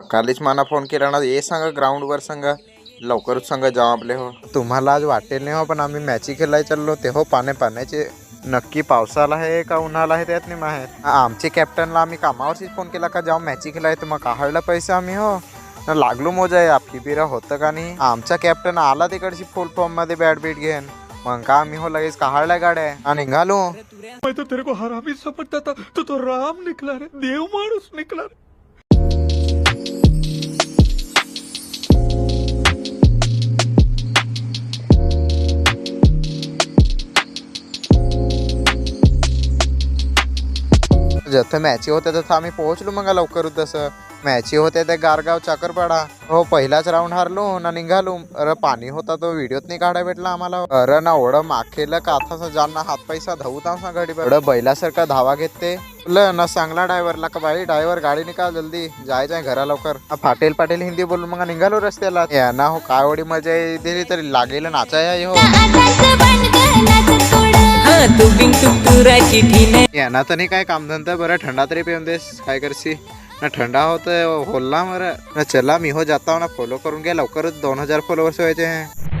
कालीच मला फोन केला ना ये सांगा ग्राउंडवर सांगा लवकरच सांगा जाऊ आपले हो. तुम्हाला आज वाटेल नाही हो पण आम्ही मॅची खेळायला चाललो ते हो पाण्या पाण्याचे नक्की पावसाला आहे का उन्हाळा आहे त्यात नाही माहीत. आमचे कॅप्टनला आम्ही कामावरतीच फोन केला का जाऊ मॅची खेळाय तर मग काढला पैसे आम्ही हो. न लागलो मोजा आहे आपली बिरा होतं का नाही. आमचा कॅप्टन आला तिकडची फुल फॉर्ममध्ये बॅट बीट घेऊन. मग का आम्ही हो लगेच काढल्या गाड्या. आणि निघालो. मैं तो तेरे को हरामी समझता था तू तो राम निकला रे देव माणूस निकला रे. जथं मॅची होत्या तसं आम्ही पोहोचलो मग लवकर तसं. मॅची होते ते गारगाव चाकरपाडा. हो पहिलाच राऊंड हारलो ना निघालो. अरे पाणी होता तो व्हिडिओत नाही काढा भेटला आम्हाला. अरे ना ओढं माखेल का आता ज्यांना हात पैसा धावू ना गाडी एवढं बैलासारखा धावा घेत ते ल ना सांगला ड्रायव्हरला का बाई ड्रायव्हर गाडी निकाल जल्दी. जाय जाय घरा लवकर. फाटेल पाटील पाटील हिंदी बोलून मग निघालो रस्त्याला. या ना हो काय एवढी मजा दिली तरी लागेल नाचाय हो. हा तू बिंग तुराची ठीने यांना तर नाही काय कामधंदा बरं थंडा तरी पिऊन देस काय करशी ना थंडा होत होल्ला मर. ना चला मी हो जाता हूं ना फॉलो करून घ्या लवकरच दोन हजार फॉलोअर्स व्हायचे हैं.